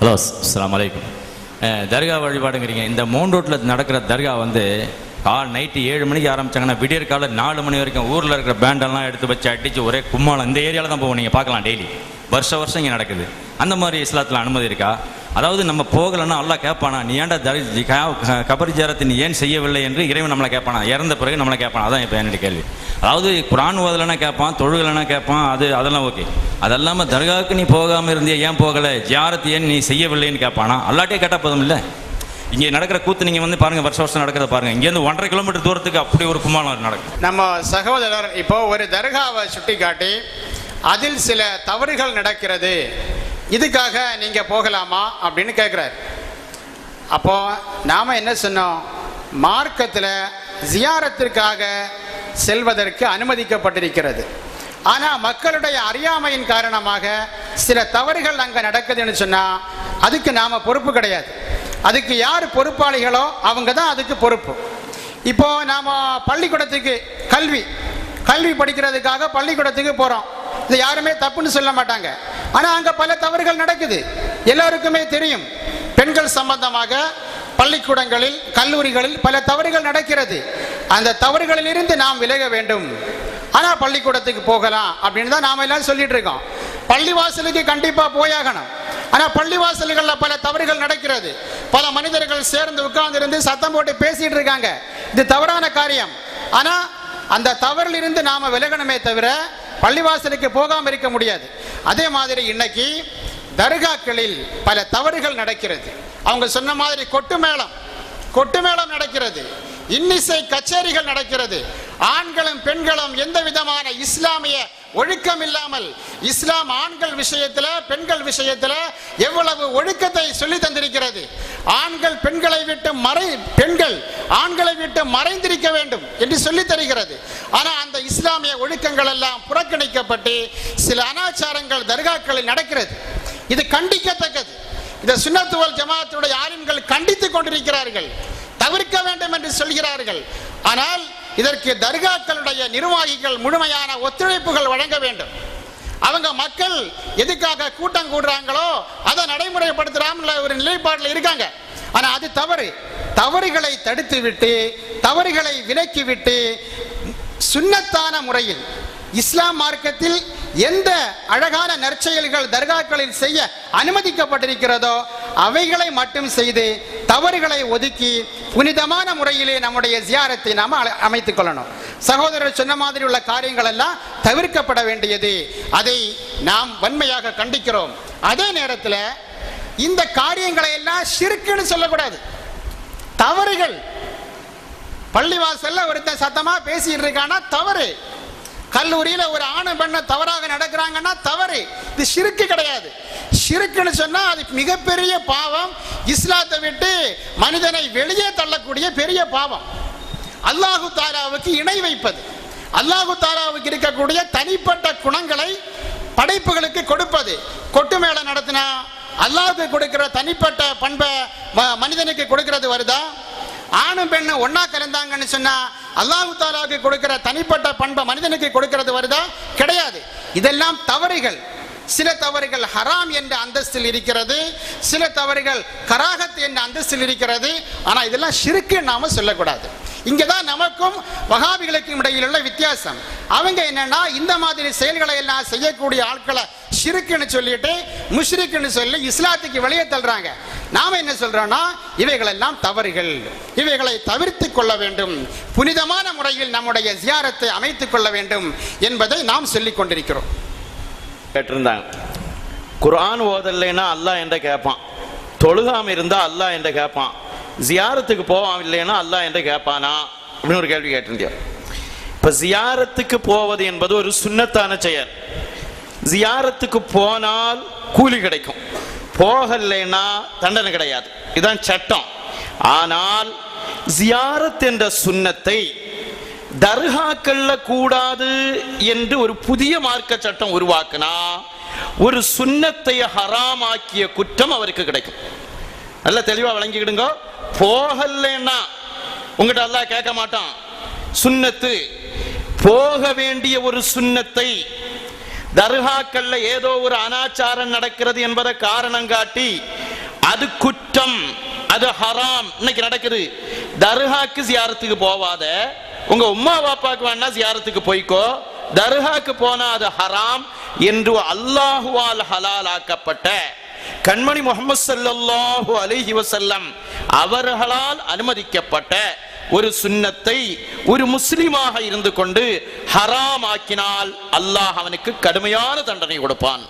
Hello அஸ்லாம் வலைக்கம் தர்கா வழிபாடுங்கிறீங்க. இந்த மூன் ரோட்டில் நடக்கிற தர்கா வந்து கால் நைட்டு ஏழு மணிக்கு ஆரம்பிச்சாங்கன்னா விடியற் காலை நாலு மணி வரைக்கும் ஊரில் இருக்கிற பேண்டெல்லாம் எடுத்து வச்சு அடித்து ஒரே கும்மாளம். இந்த ஏரியாவில் தான் போவோம். நீங்கள் பார்க்கலாம் டெய்லி. வருஷ வருஷம் இங்கே நடக்குது. அந்த மாதிரி இஸ்லாத்தில் அனுமதி இருக்கா? அதாவது நம்ம போகலைன்னா அல்லாஹ் கேட்பானா நீ ஏன்டா தரி கபரி ஜாரத்தை நீ ஏன் செய்யவில்லை? என்று இறைவன் நம்மளை கேட்பானா? இறந்த பிறகு நம்மளை கேட்பானா? அதான் இப்போ என்னுடைய கேள்வி. அதாவது குரான் ஓதலைன்னா கேட்பான் தொழுகலைன்னா கேட்பான் அது அதெல்லாம் ஓகே. அதெல்லாமல் தர்காவுக்கு நீ போகாமல் இருந்தியா? ஏன் போகலை? ஜியாரத்தை ஏன் நீ செய்யவில்லைன்னு கேட்பானா? அல்லாட்டே கேட்டால் போதும் இல்லை இங்கே நடக்கிற கூத்து நீங்கள் வந்து பாருங்கள் வருஷம் வருஷம் நடக்கிறத பாருங்கள் இங்கேருந்து ஒன்றரை கிலோமீட்டர் தூரத்துக்கு அப்படி ஒரு குமாரம் நடக்கும் நம்ம சகோதரர் இப்போ ஒரு தர்காவை சுட்டிக்காட்டி அதில் சில தவறுகள் நடக்கிறது. இதுக்காக நீங்க போகலாமா அப்படின்னு கேட்குறாரு அப்போ நாம என்ன சொன்னோம்? மார்க்கத்தில் ஜியாரத்திற்காக செல்வதற்கு அனுமதிக்கப்பட்டிருக்கிறது. ஆனால் மக்களுடைய அறியாமையின் காரணமாக சில தவறுகள் அங்கே நடக்குதுன்னு சொன்னால் அதுக்கு நாம் பொறுப்பு கிடையாது. அதுக்கு யார் பொறுப்பாளிகளோ அவங்க தான் அதுக்கு பொறுப்பு. இப்போ நாம் பள்ளிக்கூடத்துக்கு கல்வி கல்வி படிக்கிறதுக்காக பள்ளிக்கூடத்துக்கு போகிறோம் இது யாருமே தப்புன்னு சொல்ல மாட்டாங்க. ஆனால் அங்கே பல தவறுகள் நடக்குது. எல்லோருக்குமே தெரியும். பெண்கள் சம்பந்தமாக பள்ளிக்கூடங்களில் கல்லூரிகளில் பல தவறுகள் நடக்கிறது. அந்த தவறுகளிலிருந்து நாம் விலக வேண்டும். ஆனால் பள்ளிக்கூடத்துக்கு போகலாம் அப்படின்னு தான் நாம் எல்லாம் சொல்லிட்டு இருக்கோம். பள்ளிவாசலுக்கு கண்டிப்பாக போயாகணும். ஆனால் பள்ளிவாசல்களில் பல தவறுகள் நடக்கிறது. பல மனிதர்கள் சேர்ந்து உட்கார்ந்திருந்து சத்தம் போட்டு பேசிட்டு இருக்காங்க. இது தவறான காரியம். ஆனால் அந்த தவறில் இருந்து நாம விலகணுமே தவிர பள்ளிவாசலுக்கு போகாமல் இருக்க முடியாது. அதே மாதிரி இன்னைக்கு தர்காக்களில் பல தவறுகள் நடக்கிறது. அவங்க சொன்ன மாதிரி கொட்டு மேளம் கொட்டு மேளம் நடக்கிறது. இன்னிசை கச்சேரிகள் நடக்கிறது. ஆண்களும் பெண்களும் எந்த விதமான இஸ்லாமிய ஒழுக்கம் இல்லாமல் இஸ்லாம் ஆண்கள் விஷயத்தில் பெண்கள் விஷயத்தில் எவ்வளவு ஒழுக்கத்தை சொல்லி தந்திருக்கிறது? ஆண்கள் பெண்களை விட்டு மறை பெண்கள் ஆண்களை விட்டு மறைந்திருக்க வேண்டும் என்று சொல்லி தருகிறது. ஆனால் அந்த இஸ்லாமிய ஒழுக்கங்கள் எல்லாம் புறக்கணிக்கப்பட்டு சில அனாச்சாரங்கள் தர்காக்களில் நடக்கிறது. இது கண்டிக்கத்தக்கது. இந்த சுண்ணத்துவல் ஜமாத்துடைய ஆலிம்கள் கண்டித்துக் கொண்டிருக்கிறார்கள். தவிர்க்க வேண்டும் என்று சொல்கிறார்கள். ஆனால் இதற்கு தர்காக்களுடைய நிர்வாகிகள் முழுமையான ஒத்துழைப்புகள் வழங்க வேண்டும். அவங்க மக்கள் எதுக்காக கூட்டம் கூடுறாங்களோ அதை நடைமுறைப்படுத்துறாமல் ஒரு நிலைப்பாட்டில் இருக்காங்க. ஆனால் அது தவறு. தவறுகளை தடுத்து விட்டு தவறுகளை விலக்கி விட்டு முறையில் இஸ்லாம் மார்க்கத்தில் எந்த அழகான நற்செயல்கள் தர்காக்களில் செய்ய அனுமதிக்கப்பட்டிருக்கிறதோ அவைகளை மட்டும் செய்து தவறுகளை ஒதுக்கி புனிதமான முறையிலே நம்முடைய ஜியாரத்தை நாம் அமைத்துக் கொள்ளணும். சகோதரர் சொன்ன மாதிரி உள்ள காரியங்கள் எல்லாம் தவிர்க்கப்பட வேண்டியது. அதை நாம் வன்மையாக கண்டிக்கிறோம். அதே நேரத்தில் இந்த காரியங்களை எல்லாம் சிறுக்குன்னு சொல்லக்கூடாது. தவறுகள். பள்ளிவாசல்ல ஒருத்தன் சத்தமா பேசிட்டு இருக்கானா தவறு. கல்லூரியில ஒரு ஆணு பெண்ண தவறாக நடக்கிறாங்கன்னா தவறு. இது சிறுக்கு கிடையாது. ஷிருக்குன்னு சொன்னால் அது மிகப்பெரிய பாவம். இஸ்லாத்தை விட்டு மனிதனை வெளியே தள்ளக்கூடிய பெரிய பாவம். அல்லாஹு தாராவுக்கு இணை வைப்பது. அல்லாஹு தாராவுக்கு இருக்கக்கூடிய தனிப்பட்ட குணங்களை படைப்புகளுக்கு கொடுப்பது. கொட்டு மேலே நடத்தினா அல்லாஹுக்கு கொடுக்கிற தனிப்பட்ட பண்பை மனிதனுக்கு கொடுக்கிறது வருதா? ஆணும் பெண்ணும் ஒன்னா கலந்தாங்கன்னு சொன்னா அல்லாஹு தாலாவுக்கு கொடுக்கிற தனிப்பட்ட பண்பை மனிதனுக்கு கொடுக்கிறது வருதா? கிடையாது. இதெல்லாம் தவறுகள். சில தவறுகள் ஹராம் என்ற அந்தஸ்தில் இருக்கிறது சில தவறுகள் கராகத் என்ற அந்தஸ்தில் இருக்கிறது. ஆனால் இதெல்லாம் சிறுக்கு நாம சொல்லக்கூடாது. இங்கே தான் நமக்கும் வகாபிகளுக்கும் இடையில் உள்ள வித்தியாசம். அவங்க என்னன்னா இந்த மாதிரி செயல்களை எல்லாம் செய்யக்கூடிய ஆட்களை ஷிருக்குன்னு சொல்லிட்டு முஷ்ரிக்குன்னு சொல்லி இஸ்லாத்துக்கு வெளியே தள்ளுறாங்க. நாம என்ன சொல்றோம்னா இவைகளெல்லாம் தவறுகள். இவைகளை தவிர்த்து கொள்ள வேண்டும். புனிதமான முறையில் நம்முடைய ஜியாரத்தை அமைத்துக் கொள்ள வேண்டும் என்பதை நாம் சொல்லிக் கொண்டிருக்கிறோம். கேட்டிருந்தாங்க. குரான் ஓதலைன்னா அல்லாஹ் என்ற கேட்பான் தொழுகாம இருந்தா அல்லாஹ் என்ற கேட்பான் ஜியாரத்துக்கு போவான் இல்லைன்னா அல்லாஹ் என்ற கேட்பானா அப்படின்னு ஒரு கேள்வி கேட்டிருந்தேன் இப்ப ஜியாரத்துக்கு போவது என்பது ஒரு சுன்னத்தான செயல். ஜியாரத்துக்கு போனால் கூலி கிடைக்கும். போகலைன்னா தண்டனை கிடையாது. இதுதான் சட்டம். ஆனால் ஜியாரத் என்ற சுன்னத்தை தர்காக்கள்ல கூடாது என்று ஒரு புதிய மார்க்க சட்டம் உருவாக்குனா ஒரு சுண்ணத்தை ஹராமாக்கிய குற்றம் அவருக்கு கிடைக்கும். நல்ல தெளிவா விளங்கிக்கிடுங்க. போகலன்னா உங்ககிட்ட அல்லாஹ் கேட்க மாட்டான். சுன்னத்து போக வேண்டிய ஒரு சுன்னத்தை தர்காக்கள்ல ஏதோ ஒரு அனாச்சாரம் நடக்கிறது என்பதை காரணம் காட்டி அது குற்றம் அது ஹராம் இன்னைக்கு நடக்குது. தர்காக்கு சியாரத்துக்கு போவாத உங்க உம்மா பாப்பாக்கு வேணா ஜியாரத்துக்கு போய்க்கோ. தர்காக்கு போனா அது ஹராம் என்று அல்லாஹுவால் ஹலால் ஆக்கப்பட்ட கண்மணி முகமது சல்லாஹு அலிஹி வசல்லம் அவர்களால் அனுமதிக்கப்பட்ட ஒரு சுன்னத்தை ஒரு முஸ்லிமாக இருந்து கொண்டு ஹராம் ஆக்கினால் அல்லாஹ் அவனுக்கு கடுமையான தண்டனை கொடுப்பான்.